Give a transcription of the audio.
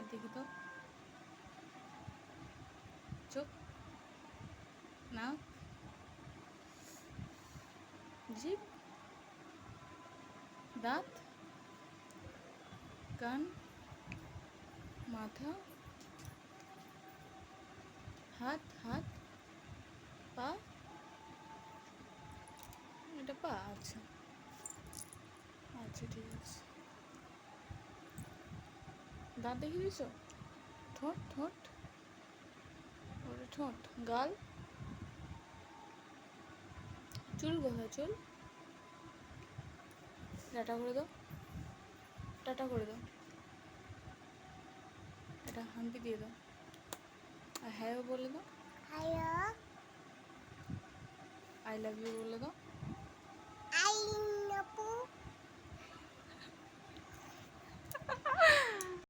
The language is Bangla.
আর দেখি তো। চোখ নাক জিভ দাঁত। কান। মাথা। হাত হাত। পা। এটা পা আচ্ছা। আচ্ছা ঠিক আছে। দাঁত দেখে দিয়েছ? ঠোঁট ঠোঁট। ওটা ঠোঁট। গাল? চুল কোথায় চুল। টাটা করে দাও। টাটা করে দাও। এটা হাম্পি দিয়ে দাও। আর হ্যাঁ বলে দাও। আই লাভ ইউ বলে দাও।